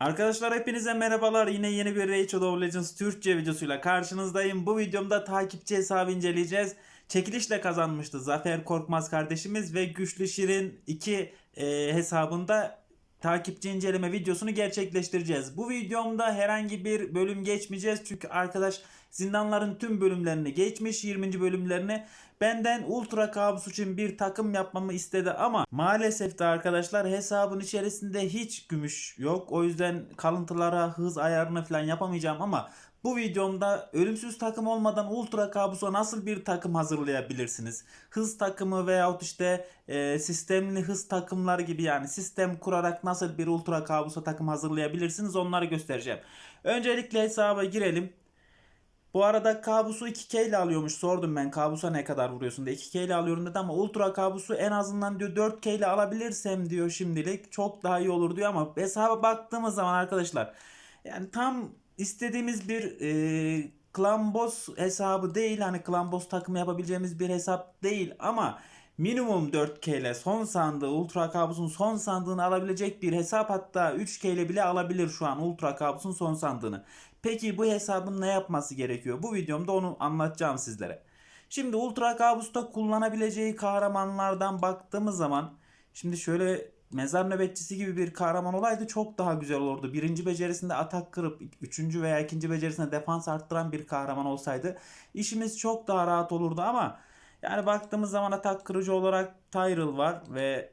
Arkadaşlar hepinize merhabalar. Yine yeni bir Rachel of Legends Türkçe videosuyla karşınızdayım. Bu videomda takipçi hesabı inceleyeceğiz. Çekilişle kazanmıştı Zafer Korkmaz kardeşimiz ve Güçlü Şirin 2 e, hesabında takipçi inceleme videosunu gerçekleştireceğiz. Bu videomda herhangi bir bölüm geçmeyeceğiz. Çünkü arkadaş zindanların tüm bölümlerini geçmiş 20. bölümlerini. Benden Ultra Kabus için bir takım yapmamı istedi ama maalesef de arkadaşlar hesabın içerisinde hiç gümüş yok. O yüzden kalıntılara hız ayarını falan yapamayacağım ama bu videomda ölümsüz takım olmadan Ultra Kabus'a nasıl bir takım hazırlayabilirsiniz? Hız takımı veyahut işte e, sistemli hız takımları gibi yani sistem kurarak nasıl bir Ultra Kabus'a takım hazırlayabilirsiniz onları göstereceğim. Öncelikle hesaba girelim. Bu arada kabusu 2K ile alıyormuş. Sordum ben kabusa ne kadar vuruyorsun diye. 2K ile alıyorum dedi ama ultra kabusu en azından diyor 4K ile alabilirsem diyor şimdilik. Çok daha iyi olur diyor ama hesaba baktığımız zaman arkadaşlar yani tam istediğimiz bir e, Clan Boss hesabı değil. Hani Clan Boss takımı yapabileceğimiz bir hesap değil ama minimum 4K ile son sandığı Ultra Kabus'un son sandığını alabilecek bir hesap hatta 3K ile bile alabilir şu an Ultra Kabus'un son sandığını. Peki bu hesabın ne yapması gerekiyor? Bu videomda onu anlatacağım sizlere. Şimdi Ultra Kabus'ta kullanabileceği kahramanlardan baktığımız zaman şimdi şöyle mezar nöbetçisi gibi bir kahraman olaydı çok daha güzel olurdu. Birinci becerisinde atak kırıp üçüncü veya ikinci becerisinde defans arttıran bir kahraman olsaydı işimiz çok daha rahat olurdu ama yani baktığımız zaman atak kırıcı olarak Tyrell var ve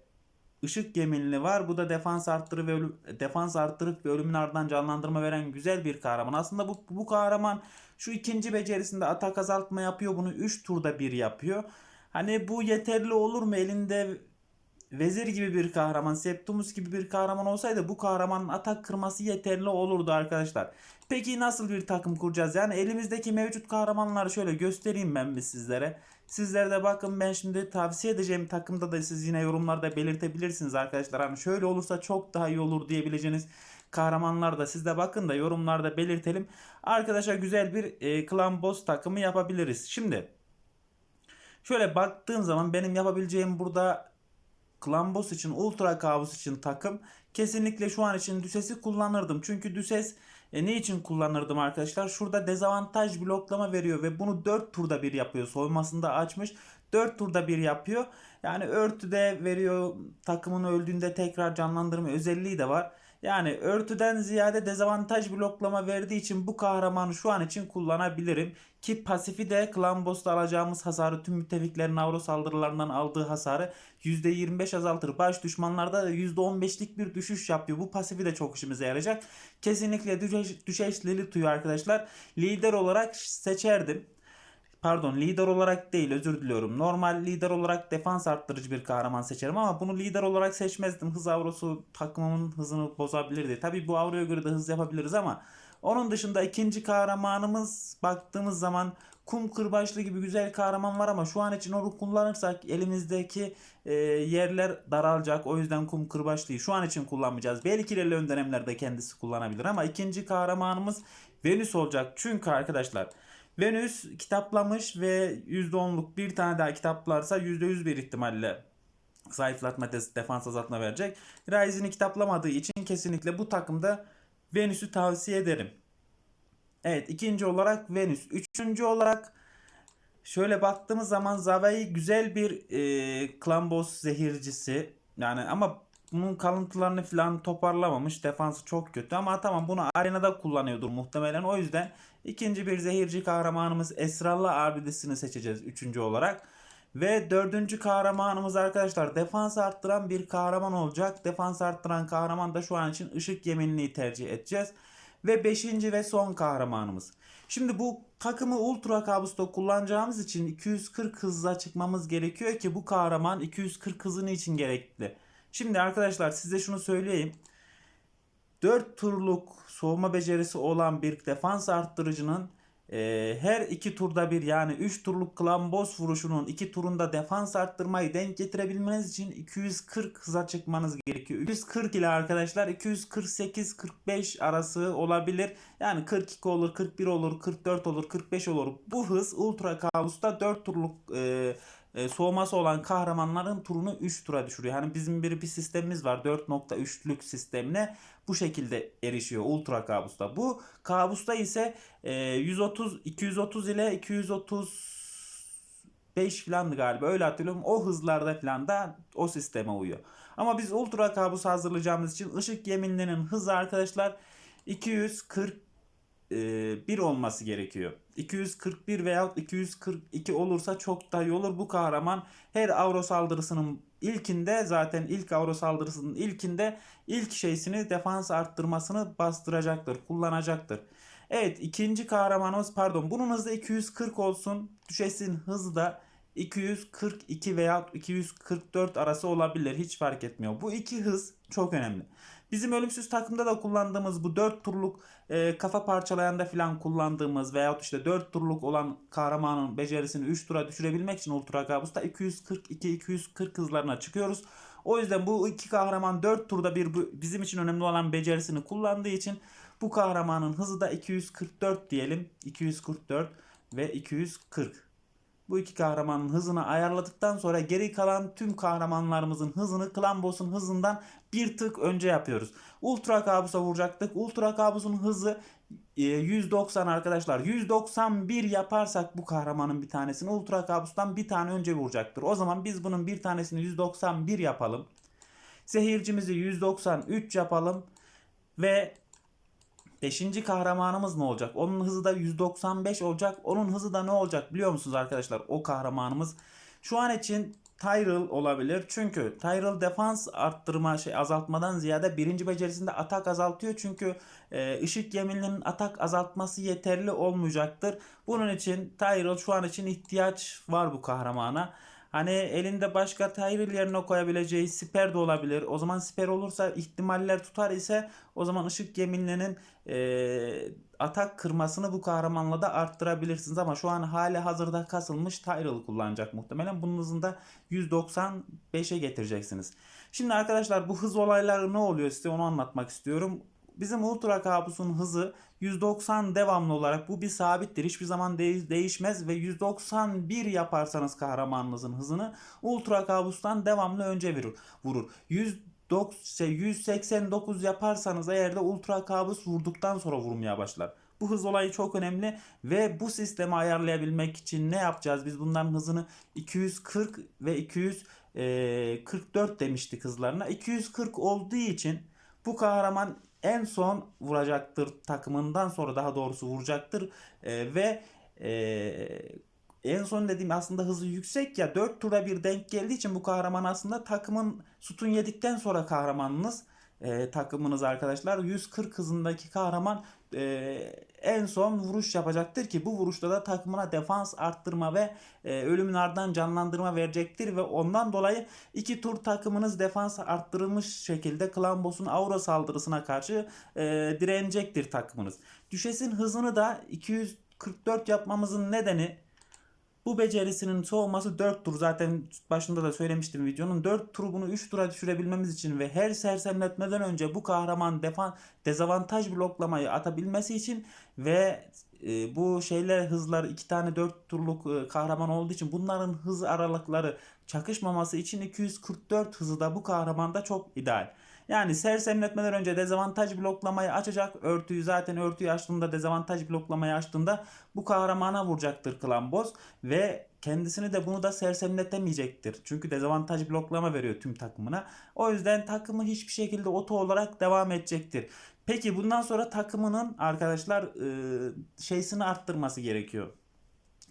ışık geminli var. Bu da defans arttırıp ve ölüm, defans arttırıp ve ölümün ardından canlandırma veren güzel bir kahraman. Aslında bu bu kahraman şu ikinci becerisinde atak azaltma yapıyor. Bunu 3 turda bir yapıyor. Hani bu yeterli olur mu? Elinde Vezir gibi bir kahraman, Septimus gibi bir kahraman olsaydı bu kahramanın atak kırması yeterli olurdu arkadaşlar. Peki nasıl bir takım kuracağız? Yani elimizdeki mevcut kahramanları şöyle göstereyim ben bir sizlere. Sizler de bakın ben şimdi tavsiye edeceğim takımda da siz yine yorumlarda belirtebilirsiniz arkadaşlar. Hani şöyle olursa çok daha iyi olur diyebileceğiniz kahramanlar da siz de bakın da yorumlarda belirtelim. Arkadaşlar güzel bir e, Clan Boss takımı yapabiliriz. Şimdi şöyle baktığım zaman benim yapabileceğim burada Clan Boss için, Ultra Kabus için takım kesinlikle şu an için Düses'i kullanırdım. Çünkü Düses e, ne için kullanırdım arkadaşlar? Şurada dezavantaj bloklama veriyor ve bunu 4 turda bir yapıyor. Soymasında açmış. 4 turda bir yapıyor. Yani örtüde veriyor. Takımın öldüğünde tekrar canlandırma özelliği de var. Yani örtüden ziyade dezavantaj bloklama verdiği için bu kahramanı şu an için kullanabilirim. Ki pasifi de Boss'ta alacağımız hasarı tüm müttefiklerin avro saldırılarından aldığı hasarı %25 azaltır. Baş düşmanlarda da %15'lik bir düşüş yapıyor. Bu pasifi de çok işimize yarayacak. Kesinlikle düşeş, düşeş Lilith'u arkadaşlar lider olarak seçerdim. Pardon lider olarak değil özür diliyorum. Normal lider olarak defans arttırıcı bir kahraman seçerim ama bunu lider olarak seçmezdim. Hız avrosu takımımın hızını bozabilirdi. Tabi bu avroya göre de hız yapabiliriz ama onun dışında ikinci kahramanımız baktığımız zaman kum kırbaçlı gibi güzel kahraman var ama şu an için onu kullanırsak elimizdeki e, yerler daralacak. O yüzden kum kırbaçlıyı şu an için kullanmayacağız. Belki ilerleyen dönemlerde kendisi kullanabilir ama ikinci kahramanımız Venüs olacak. Çünkü arkadaşlar Venüs kitaplamış ve %10'luk bir tane daha kitaplarsa %100 bir ihtimalle zayıflatma defans azaltma verecek. Ryzen'i kitaplamadığı için kesinlikle bu takımda Venüs'ü tavsiye ederim. Evet ikinci olarak Venüs. Üçüncü olarak şöyle baktığımız zaman Zavai güzel bir e, Clan Boss zehircisi. Yani ama bunun kalıntılarını falan toparlamamış. Defansı çok kötü ama tamam bunu arenada kullanıyordur muhtemelen. O yüzden ikinci bir zehirci kahramanımız Esrarlı abidesini seçeceğiz üçüncü olarak. Ve dördüncü kahramanımız arkadaşlar defans arttıran bir kahraman olacak. Defans arttıran kahraman da şu an için ışık yeminliği tercih edeceğiz. Ve beşinci ve son kahramanımız. Şimdi bu takımı Ultra Kabus'ta kullanacağımız için 240 hızla çıkmamız gerekiyor ki bu kahraman 240 hızını için gerekli. Şimdi arkadaşlar size şunu söyleyeyim. 4 turluk soğuma becerisi olan bir defans arttırıcının e, her iki turda bir yani 3 turluk klan boss vuruşunun 2 turunda defans arttırmayı denk getirebilmeniz için 240 hıza çıkmanız gerekiyor. 240 ile arkadaşlar 248-45 arası olabilir. Yani 42 olur, 41 olur, 44 olur, 45 olur. Bu hız Ultra Kabus'ta 4 turluk e, e, soğuması olan kahramanların turunu 3 tura düşürüyor. Hani bizim bir bir sistemimiz var 4.3'lük sistemine bu şekilde erişiyor ultra kabusta. Bu kabusta ise e, 130 230 ile 235 falandı galiba öyle hatırlıyorum. O hızlarda falan da o sisteme uyuyor. Ama biz ultra kabus hazırlayacağımız için ışık yeminlerinin hızı arkadaşlar 240 1 olması gerekiyor. 241 veya 242 olursa çok daha iyi olur. Bu kahraman her avro saldırısının ilkinde zaten ilk avro saldırısının ilkinde ilk şeysini defans arttırmasını bastıracaktır, kullanacaktır. Evet ikinci kahramanımız pardon bunun hızı 240 olsun. Düşesin hızı da 242 veya 244 arası olabilir. Hiç fark etmiyor. Bu iki hız çok önemli. Bizim ölümsüz takımda da kullandığımız bu 4 turluk e, kafa parçalayanda falan kullandığımız veyahut işte 4 turluk olan kahramanın becerisini 3 tura düşürebilmek için Ultra Kabus'ta 242-240 hızlarına çıkıyoruz. O yüzden bu iki kahraman 4 turda bir bizim için önemli olan becerisini kullandığı için bu kahramanın hızı da 244 diyelim. 244 ve 240. Bu iki kahramanın hızını ayarladıktan sonra geri kalan tüm kahramanlarımızın hızını Clan hızından bir tık önce yapıyoruz. Ultra Kabus'a vuracaktık. Ultra Kabus'un hızı e, 190 arkadaşlar. 191 yaparsak bu kahramanın bir tanesini Ultra Kabus'tan bir tane önce vuracaktır. O zaman biz bunun bir tanesini 191 yapalım. Zehircimizi 193 yapalım. Ve Beşinci kahramanımız ne olacak? Onun hızı da 195 olacak. Onun hızı da ne olacak biliyor musunuz arkadaşlar? O kahramanımız. Şu an için Tyrell olabilir. Çünkü Tyrell defans arttırma şey azaltmadan ziyade birinci becerisinde atak azaltıyor. Çünkü e, ışık yemininin atak azaltması yeterli olmayacaktır. Bunun için Tyrell şu an için ihtiyaç var bu kahramana. Hani elinde başka Tyrell yerine koyabileceği siper de olabilir. O zaman siper olursa ihtimaller tutar ise o zaman ışık yeminlinin e, atak kırmasını bu kahramanla da arttırabilirsiniz. Ama şu an hali hazırda kasılmış Tyrell kullanacak muhtemelen. Bunun hızında 195'e getireceksiniz. Şimdi arkadaşlar bu hız olayları ne oluyor size onu anlatmak istiyorum. Bizim Ultra Kabus'un hızı 190 devamlı olarak bu bir sabittir. Hiçbir zaman de- değişmez ve 191 yaparsanız kahramanınızın hızını Ultra Kabus'tan devamlı önce vurur. vurur. 190 şey, 189 yaparsanız eğer de Ultra Kabus vurduktan sonra vurmaya başlar. Bu hız olayı çok önemli ve bu sistemi ayarlayabilmek için ne yapacağız? Biz bunların hızını 240 ve 244 demiştik hızlarına. 240 olduğu için bu kahraman en son vuracaktır takımından sonra daha doğrusu vuracaktır. Ee, ve e, en son dediğim aslında hızı yüksek ya 4 tura bir denk geldiği için bu kahraman aslında takımın sütun yedikten sonra kahramanınız. E, takımınız arkadaşlar 140 hızındaki kahraman e, en son vuruş yapacaktır ki bu vuruşta da takımına defans arttırma ve e, ölümün ardından canlandırma verecektir ve ondan dolayı iki tur takımınız defans arttırılmış şekilde Clan Boss'un aura saldırısına karşı e, direnecektir takımınız. Düşesin hızını da 244 yapmamızın nedeni bu becerisinin soğuması 4 tur zaten başında da söylemiştim videonun 4 tur bunu 3 tura düşürebilmemiz için ve her sersemletmeden önce bu kahraman defan dezavantaj bloklamayı atabilmesi için ve e, bu şeyler hızlar iki tane 4 turluk e, kahraman olduğu için bunların hız aralıkları çakışmaması için 244 hızı da bu kahramanda çok ideal. Yani sersemletmeden önce dezavantaj bloklamayı açacak. Örtüyü zaten örtüyü açtığında dezavantaj bloklamayı açtığında bu kahramana vuracaktır Clan Boss ve kendisini de bunu da sersemletemeyecektir. Çünkü dezavantaj bloklama veriyor tüm takımına. O yüzden takımı hiçbir şekilde oto olarak devam edecektir. Peki bundan sonra takımının arkadaşlar e, şeysini arttırması gerekiyor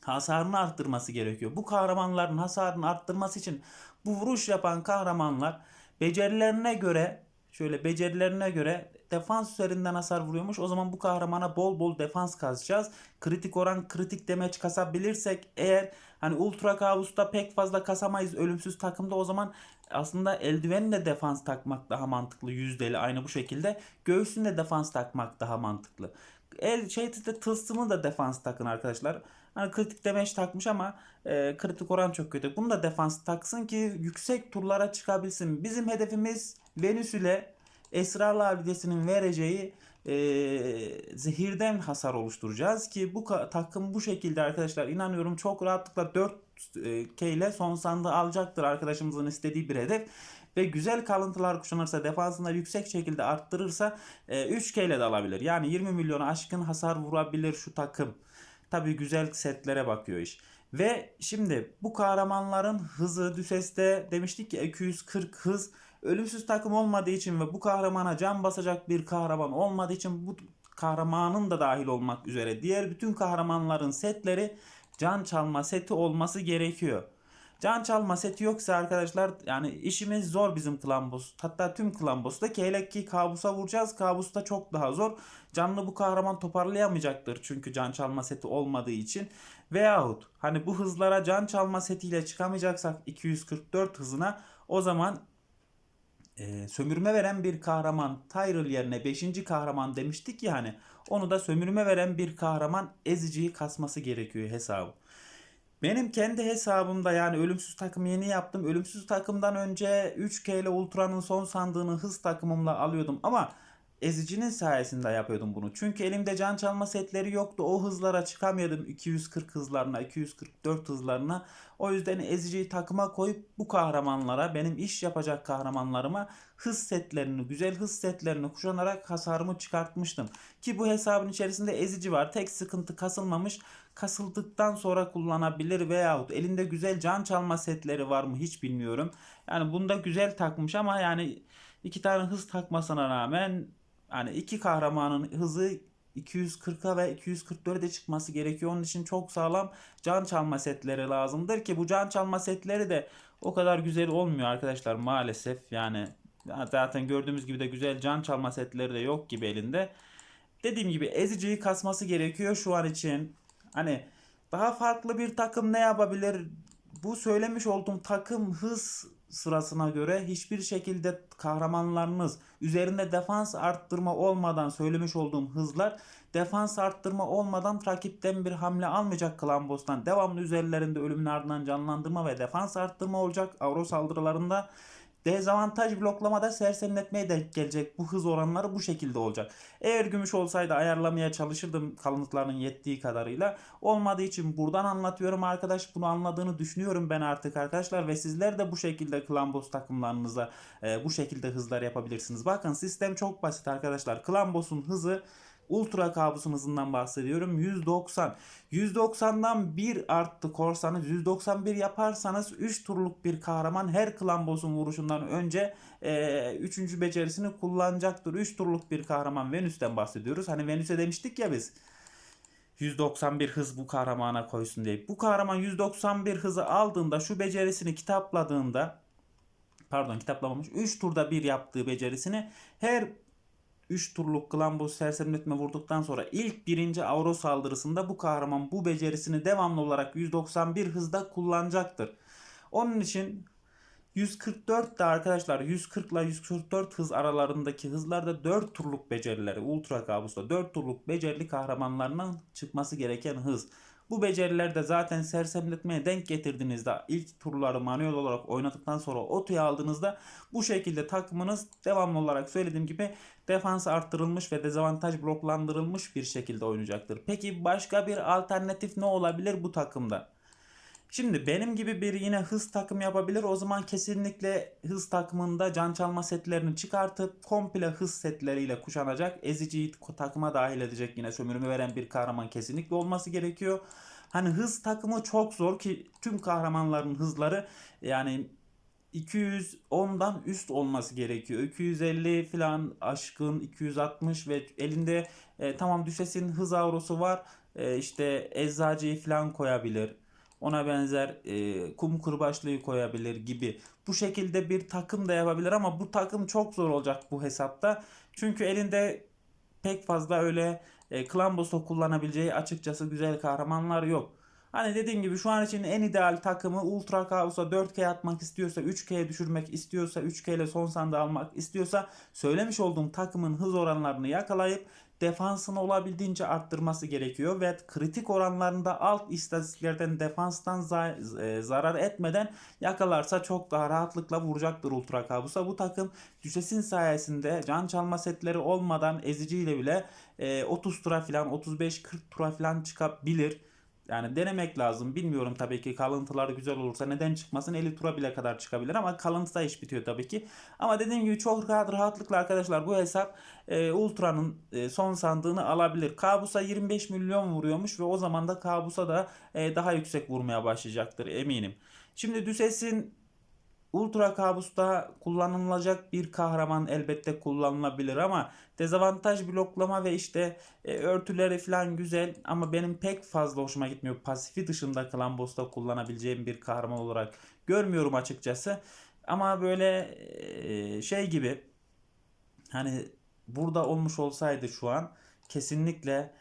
hasarını arttırması gerekiyor. Bu kahramanların hasarını arttırması için bu vuruş yapan kahramanlar becerilerine göre şöyle becerilerine göre defans üzerinden hasar vuruyormuş. O zaman bu kahramana bol bol defans kazacağız. Kritik oran kritik demeç kasabilirsek eğer hani ultra kabusta pek fazla kasamayız ölümsüz takımda o zaman aslında eldivenle defans takmak daha mantıklı yüzdeli aynı bu şekilde. Göğsünde defans takmak daha mantıklı. El şeyde tılsımı da defans takın arkadaşlar. Hani kritik demeç takmış ama e, kritik oran çok kötü. Bunu da defans taksın ki yüksek turlara çıkabilsin. Bizim hedefimiz Venüs ile Esrarlı Abidesi'nin vereceği e, zehirden hasar oluşturacağız ki bu takım bu şekilde arkadaşlar inanıyorum çok rahatlıkla 4 K ile son sandığı alacaktır arkadaşımızın istediği bir hedef ve güzel kalıntılar kuşanırsa defansında yüksek şekilde arttırırsa e, 3K ile de alabilir. Yani 20 milyona aşkın hasar vurabilir şu takım. Tabi güzel setlere bakıyor iş. Ve şimdi bu kahramanların hızı Düses'te demiştik ki 240 hız ölümsüz takım olmadığı için ve bu kahramana can basacak bir kahraman olmadığı için bu kahramanın da dahil olmak üzere diğer bütün kahramanların setleri can çalma seti olması gerekiyor. Can çalma seti yoksa arkadaşlar yani işimiz zor bizim klan. Hatta tüm klan boss'ta kelek ki kabusa vuracağız. Kabusta çok daha zor. Canlı bu kahraman toparlayamayacaktır çünkü can çalma seti olmadığı için. Veyahut hani bu hızlara can çalma setiyle çıkamayacaksak 244 hızına o zaman e, sömürme veren bir kahraman Tyrell yerine 5. kahraman demiştik ya hani onu da sömürme veren bir kahraman eziciyi kasması gerekiyor hesabı. Benim kendi hesabımda yani ölümsüz takım yeni yaptım. Ölümsüz takımdan önce 3K ile Ultra'nın son sandığını hız takımımla alıyordum ama ezicinin sayesinde yapıyordum bunu. Çünkü elimde can çalma setleri yoktu. O hızlara çıkamıyordum 240 hızlarına, 244 hızlarına. O yüzden eziciyi takıma koyup bu kahramanlara, benim iş yapacak kahramanlarıma hız setlerini, güzel hız setlerini kuşanarak hasarımı çıkartmıştım. Ki bu hesabın içerisinde ezici var. Tek sıkıntı kasılmamış. Kasıldıktan sonra kullanabilir veyahut elinde güzel can çalma setleri var mı hiç bilmiyorum. Yani bunda güzel takmış ama yani iki tane hız takmasına rağmen yani iki kahramanın hızı 240'a ve 244'e çıkması gerekiyor. Onun için çok sağlam can çalma setleri lazımdır ki bu can çalma setleri de o kadar güzel olmuyor arkadaşlar maalesef. Yani zaten gördüğümüz gibi de güzel can çalma setleri de yok gibi elinde. Dediğim gibi eziciyi kasması gerekiyor şu an için. Hani daha farklı bir takım ne yapabilir? Bu söylemiş olduğum takım hız sırasına göre hiçbir şekilde kahramanlarınız üzerinde defans arttırma olmadan söylemiş olduğum hızlar defans arttırma olmadan rakipten bir hamle almayacak Clan Boss'tan. Devamlı üzerlerinde ölümün ardından canlandırma ve defans arttırma olacak. Avro saldırılarında Dezavantaj bloklamada sersemletmeye denk gelecek. Bu hız oranları bu şekilde olacak. Eğer gümüş olsaydı ayarlamaya çalışırdım kalıntılarının yettiği kadarıyla. Olmadığı için buradan anlatıyorum arkadaş. Bunu anladığını düşünüyorum ben artık arkadaşlar. Ve sizler de bu şekilde Clan Boss takımlarınıza e, bu şekilde hızlar yapabilirsiniz. Bakın sistem çok basit arkadaşlar. Clan Boss'un hızı Ultra kabusun hızından bahsediyorum. 190. 190'dan 1 arttı korsanız 191 yaparsanız 3 turluk bir kahraman her klan boss'un vuruşundan önce 3. E, becerisini kullanacaktır. 3 turluk bir kahraman Venüs'ten bahsediyoruz. Hani Venüs'e demiştik ya biz. 191 hız bu kahramana koysun diye. Bu kahraman 191 hızı aldığında şu becerisini kitapladığında pardon kitaplamamış 3 turda bir yaptığı becerisini her 3 turluk Glambos sersemletme vurduktan sonra ilk birinci avro saldırısında bu kahraman bu becerisini devamlı olarak 191 hızda kullanacaktır. Onun için 144 de arkadaşlar 140 ile 144 hız aralarındaki hızlarda 4 turluk becerileri Ultra Kabus'ta 4 turluk becerili kahramanlarının çıkması gereken hız. Bu becerileri de zaten sersemletmeye denk getirdiğinizde ilk turları manuel olarak oynadıktan sonra otoya aldığınızda bu şekilde takımınız devamlı olarak söylediğim gibi defans arttırılmış ve dezavantaj bloklandırılmış bir şekilde oynayacaktır. Peki başka bir alternatif ne olabilir bu takımda? Şimdi benim gibi bir yine hız takım yapabilir. O zaman kesinlikle hız takımında can çalma setlerini çıkartıp komple hız setleriyle kuşanacak. Eziciyi takıma dahil edecek yine sömürümü veren bir kahraman kesinlikle olması gerekiyor. Hani hız takımı çok zor ki tüm kahramanların hızları yani 210'dan üst olması gerekiyor. 250 falan aşkın 260 ve elinde e, tamam düşesin hız avrosu var. E, işte eczacıyı falan koyabilir ona benzer e, kum kırbaçlığı koyabilir gibi. Bu şekilde bir takım da yapabilir ama bu takım çok zor olacak bu hesapta. Çünkü elinde pek fazla öyle e, Klambos'ta kullanabileceği açıkçası güzel kahramanlar yok. Hani dediğim gibi şu an için en ideal takımı Ultra Kaos'a 4K atmak istiyorsa, 3K'ye düşürmek istiyorsa, 3K ile son sandığı almak istiyorsa söylemiş olduğum takımın hız oranlarını yakalayıp defansını olabildiğince arttırması gerekiyor ve kritik oranlarında alt istatistiklerden defanstan e, zarar etmeden yakalarsa çok daha rahatlıkla vuracaktır Ultra Kabus'a. Bu takım düşesin sayesinde can çalma setleri olmadan eziciyle bile e, 30 tura falan 35-40 tura falan çıkabilir. Yani denemek lazım. Bilmiyorum tabii ki kalıntılar güzel olursa neden çıkmasın 50 tura bile kadar çıkabilir ama kalıntı da iş bitiyor tabii ki. Ama dediğim gibi çok rahat rahatlıkla arkadaşlar bu hesap e, Ultra'nın e, son sandığını alabilir. Kabus'a 25 milyon vuruyormuş ve o zaman da Kabus'a da e, daha yüksek vurmaya başlayacaktır eminim. Şimdi Düses'in Ultra Kabus'ta kullanılacak bir kahraman elbette kullanılabilir ama dezavantaj bloklama ve işte e, örtüleri falan güzel ama benim pek fazla hoşuma gitmiyor. Pasifi dışında Klambos'ta kullanabileceğim bir kahraman olarak görmüyorum açıkçası. Ama böyle e, şey gibi hani burada olmuş olsaydı şu an kesinlikle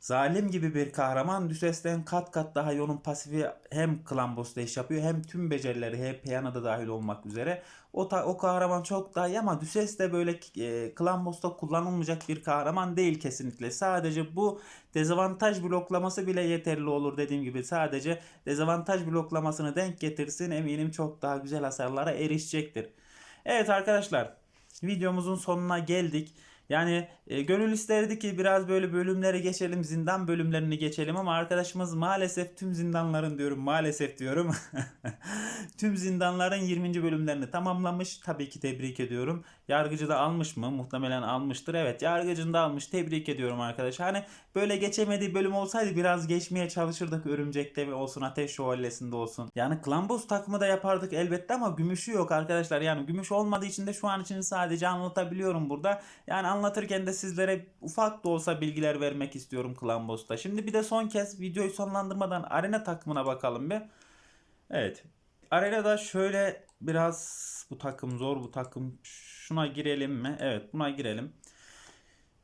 Zalim gibi bir kahraman Düses'ten kat kat daha iyi onun pasifi hem Klambos'ta iş yapıyor hem tüm becerileri hep Peyana'da dahil olmak üzere. O, ta, o kahraman çok daha iyi ama Düses de böyle e, Klambos'ta kullanılmayacak bir kahraman değil kesinlikle. Sadece bu dezavantaj bloklaması bile yeterli olur dediğim gibi. Sadece dezavantaj bloklamasını denk getirsin eminim çok daha güzel hasarlara erişecektir. Evet arkadaşlar videomuzun sonuna geldik. Yani e, gönül isterdi ki biraz böyle bölümleri geçelim, zindan bölümlerini geçelim ama arkadaşımız maalesef tüm zindanların diyorum, maalesef diyorum. tüm zindanların 20. bölümlerini tamamlamış. Tabii ki tebrik ediyorum. Yargıcı da almış mı? Muhtemelen almıştır. Evet, yargıcını da almış. Tebrik ediyorum arkadaş. Hani böyle geçemediği bölüm olsaydı biraz geçmeye çalışırdık Örümcek'te olsun Ateş Şövalyesi'nde olsun. Yani Klambos takımı da yapardık elbette ama gümüşü yok arkadaşlar. Yani gümüş olmadığı için de şu an için sadece anlatabiliyorum burada. Yani anlatırken de sizlere ufak da olsa bilgiler vermek istiyorum Klambos'ta. Şimdi bir de son kez videoyu sonlandırmadan arena takımına bakalım bir. Evet. Arenada şöyle biraz bu takım zor bu takım. Şuna girelim mi? Evet buna girelim.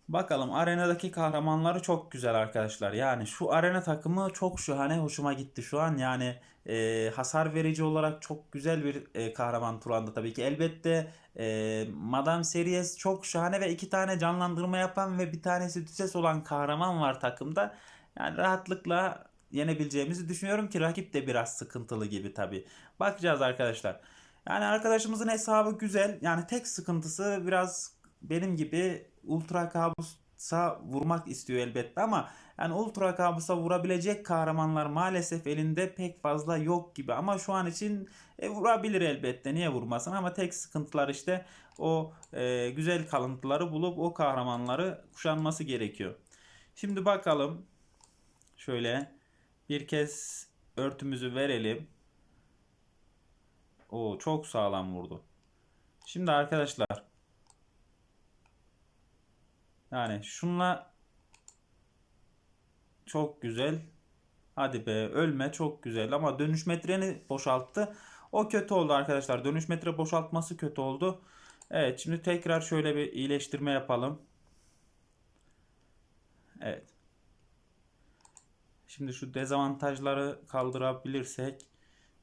Bakalım arenadaki kahramanları çok güzel arkadaşlar. Yani şu arena takımı çok şahane hoşuma gitti şu an. Yani e, hasar verici olarak çok güzel bir e, kahraman Turan'da tabii ki. Elbette e, Madame Series çok şahane ve iki tane canlandırma yapan ve bir tanesi düses olan kahraman var takımda. Yani rahatlıkla yenebileceğimizi düşünüyorum ki rakip de biraz sıkıntılı gibi tabii. Bakacağız arkadaşlar. Yani arkadaşımızın hesabı güzel. Yani tek sıkıntısı biraz benim gibi ultra kabusa vurmak istiyor elbette ama yani ultra kabusa vurabilecek kahramanlar maalesef elinde pek fazla yok gibi ama şu an için e, vurabilir elbette niye vurmasın ama tek sıkıntılar işte o e, güzel kalıntıları bulup o kahramanları kuşanması gerekiyor. Şimdi bakalım şöyle bir kez örtümüzü verelim. O çok sağlam vurdu. Şimdi arkadaşlar yani şunla çok güzel. Hadi be ölme çok güzel ama dönüş metreni boşalttı. O kötü oldu arkadaşlar. Dönüş metre boşaltması kötü oldu. Evet şimdi tekrar şöyle bir iyileştirme yapalım. Evet. Şimdi şu dezavantajları kaldırabilirsek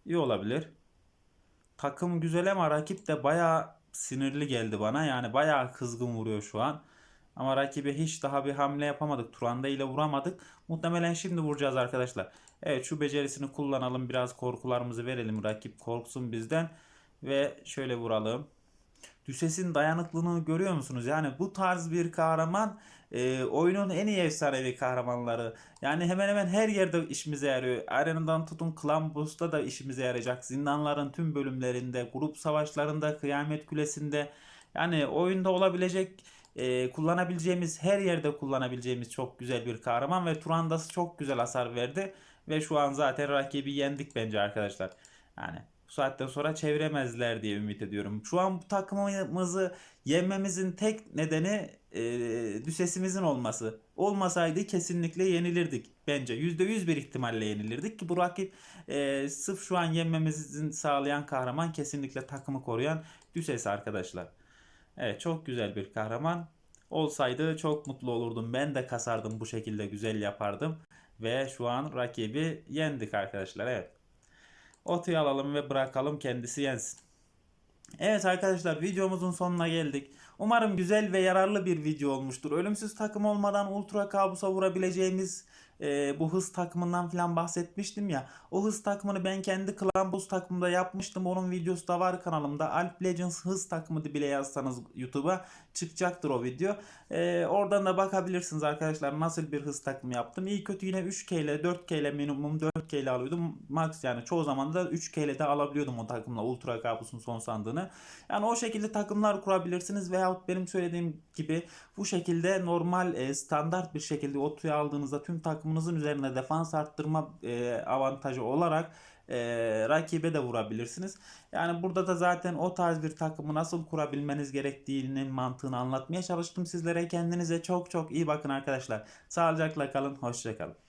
iyi olabilir. Takım güzel ama rakip de bayağı sinirli geldi bana. Yani bayağı kızgın vuruyor şu an. Ama rakibe hiç daha bir hamle yapamadık. Turanda ile vuramadık. Muhtemelen şimdi vuracağız arkadaşlar. Evet şu becerisini kullanalım. Biraz korkularımızı verelim. Rakip korksun bizden. Ve şöyle vuralım. Düşes'in dayanıklılığını görüyor musunuz? Yani bu tarz bir kahraman e, oyunun en iyi efsanevi kahramanları. Yani hemen hemen her yerde işimize yarıyor. Arena'dan tutun Clan da işimize yarayacak. Zindanların tüm bölümlerinde, grup savaşlarında, Kıyamet Kulesi'nde. Yani oyunda olabilecek e, kullanabileceğimiz her yerde kullanabileceğimiz çok güzel bir kahraman ve Turandası çok güzel hasar verdi ve şu an zaten rakibi yendik bence arkadaşlar. Yani bu saatten sonra çeviremezler diye ümit ediyorum. Şu an bu takımımızı yenmemizin tek nedeni e, düşesimizin olması. Olmasaydı kesinlikle yenilirdik bence. %100 bir ihtimalle yenilirdik ki bu rakip e, sırf şu an yenmemizin sağlayan kahraman kesinlikle takımı koruyan düşes arkadaşlar. Evet çok güzel bir kahraman. Olsaydı çok mutlu olurdum. Ben de kasardım bu şekilde güzel yapardım. Ve şu an rakibi yendik arkadaşlar. Evet. Otuyu alalım ve bırakalım kendisi yensin. Evet arkadaşlar videomuzun sonuna geldik. Umarım güzel ve yararlı bir video olmuştur. Ölümsüz takım olmadan ultra kabusa vurabileceğimiz e, bu hız takımından falan bahsetmiştim ya. O hız takımını ben kendi Clan Boost takımında yapmıştım. Onun videosu da var kanalımda. Alp Legends hız takımı bile yazsanız YouTube'a çıkacaktır o video. E, oradan da bakabilirsiniz arkadaşlar nasıl bir hız takımı yaptım. İyi kötü yine 3K ile 4K ile minimum 4K ile alıyordum. Max yani çoğu zaman da 3K ile de alabiliyordum o takımla Ultra Kabus'un son sandığını. Yani o şekilde takımlar kurabilirsiniz veyahut benim söylediğim gibi bu şekilde normal e, standart bir şekilde otuya aldığınızda tüm takımınızın üzerine defans arttırma e, avantajı olarak e, rakibe de vurabilirsiniz. Yani burada da zaten o tarz bir takımı nasıl kurabilmeniz gerektiğinin mantığını anlatmaya çalıştım sizlere. Kendinize çok çok iyi bakın arkadaşlar. Sağlıcakla kalın, hoşça kalın.